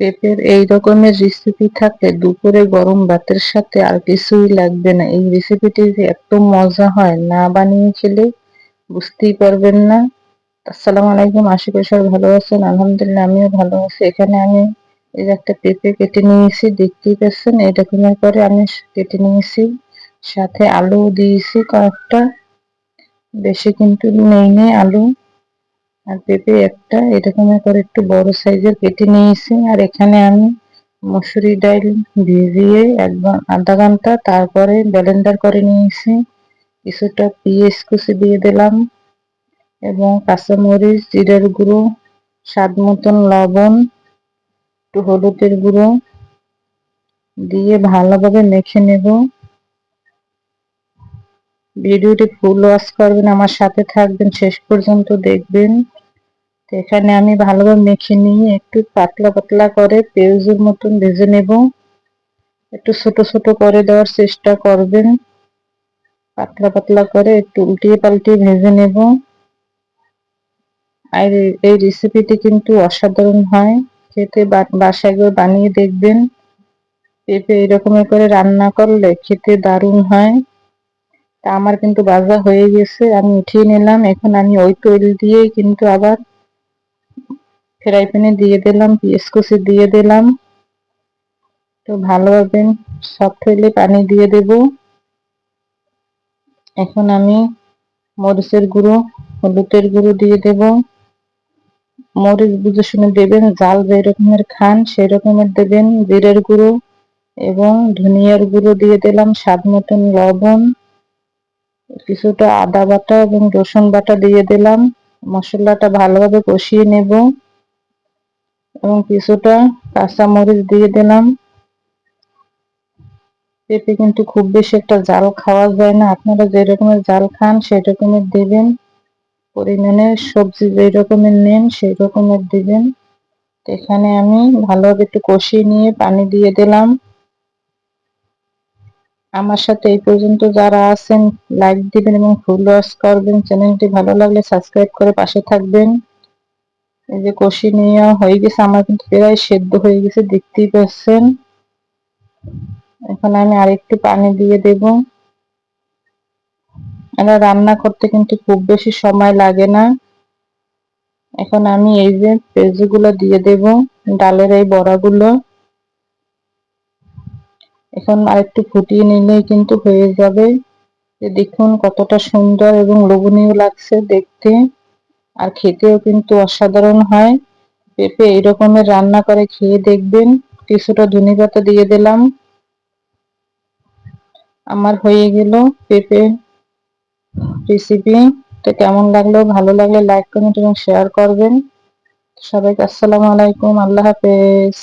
পেঁপের এই রকমের রেসিপি থাকলে দুপুরে গরম ভাতের সাথে আর কিছুই লাগবে না। এই রেসিপিটি এত মজা হয়, না বানিয়ে খেলে বুঝতেই পারবেন না। আসসালামু আলাইকুম, আশি সবাই ভালো আছেন। আলহামদুলিল্লাহ, আমিও ভালো আছি। এখানে আমি এই একটা পেঁপে কেটে নিয়েছি, দেখতেই পাচ্ছেন এরকমের করে আমি কেটে নিয়েছি। সাথে আলু দিয়েছি কয়েকটা, বেশি কিন্তু নেই নেই আলু। আর পেঁপে একটা এরকম করে একটু বড় সাইজের কেটে নিয়েছি। আর এখানে আমি মসুরি ডাল ভিজিয়ে একদম আধা ঘণ্টা তারপরে ব্লেন্ডার করে নিয়েছি। কিছুটা পেঁয়াজ কুচি দিয়ে দিলাম এবং কাঁচামরিচ, জিরের গুঁড়ো, স্বাদ মতন লবণ, একটু হলুদের গুঁড়ো দিয়ে ভালোভাবে মেখে নেব। ভিডিওটি ফুল ওয়াশ করবেন, আমার সাথে থাকবেন, শেষ পর্যন্ত দেখবেন। এখানে আমি ভালোভাবে মেখে নিয়ে একটু পাতলা পাতলা করে পেঁয়াজের মতন ভেজে নেব। একটু ছোট ছোট করে দেওয়ার চেষ্টা করবেন। পাতলা পাতলা করে একটু উল্টিয়ে পাল্টিয়ে ভেজে নেব। আর এই রেসিপিটি কিন্তু অসাধারণ হয়। খেতে বাসায় বানিয়ে দেখবেন। পেঁপে এরকমের করে রান্না করলে খেতে দারুণ হয়। তা আমার কিন্তু বাজা হয়ে গেছে, আমি উঠিয়ে নিলাম। এখন আমি ওই তৈল দিয়েই কিন্তু আবার ফ্রাই প্যানে দিয়ে দিলাম, পেঁয়াজ কুচি দিয়ে দিলাম। তো ভালোভাবে সফট হইলে পানি দিয়ে দেব। এখন আমি মরিচের গুঁড়ো, হলুদের গুঁড়ো দিয়ে দেব। মরিচ বুঝে শুনে দেবেন, জাল যে রকমের খান সেই রকমের দেবেন, জিরের গুঁড়ো এবং ধনিয়ার গুঁড়ো দিয়ে দিলাম, স্বাদ মতন লবণ, কিছুটা আদা বাটা এবং রসুন বাটা দিয়ে দিলাম। মশলাটা ভালোভাবে কষিয়ে নেব। এবং কিছুটা কাঁচা মরিচ দিয়ে দিলাম। পেঁপে কিন্তু খুব বেশি একটা জাল খাওয়া যায় না। আপনারা যে রকমের জাল খান, সেই রকমের দেবেন। পরিমাণে সবজি যে রকমের নেন, সেই রকমের দিবেন। এখানে আমি ভালোভাবে একটু কষিয়ে নিয়ে পানি দিয়ে দিলাম। আমার সাথে এই পর্যন্ত যারা আছেন লাইক দিবেন এবং ফুল ওয়াশ করবেন। চ্যানেলটি ভালো লাগলে সাবস্ক্রাইব করে পাশে থাকবেন। এই যে কষি নিয়ে হয়ে গেছে, আমার কিন্তু প্রায় সেদ্ধ হয়ে গেছে, দেখতেই পাচ্ছেন। এখন আমি আরেকটু পানি দিয়ে দেব। এটা রান্না করতে কিন্তু খুব বেশি সময় লাগে না। এখন আমি এই যে পেঁয়াজগুলো দিয়ে দেব, ডালের এই বড়াগুলো। এখন আরেকটু ফুটিয়ে নিলেই কিন্তু হয়ে যাবে। দেখুন কতটা সুন্দর এবং লোভনীয় লাগছে দেখতে। আর খেতেও কিন্তু অসাধারণ হয়। পেঁপে এরকমের রকমের রান্না করে খেয়ে দেখবেন। কিছুটা ধনে পাতা দিয়ে দিলাম। আমার হয়ে গেল পেঁপে রেসিপি তো কেমন লাগল? ভালো লাগলে লাইক কমেন্ট এবং শেয়ার করবেন। সবাইকে আসসালামু আলাইকুম। আল্লাহ হাফেজ।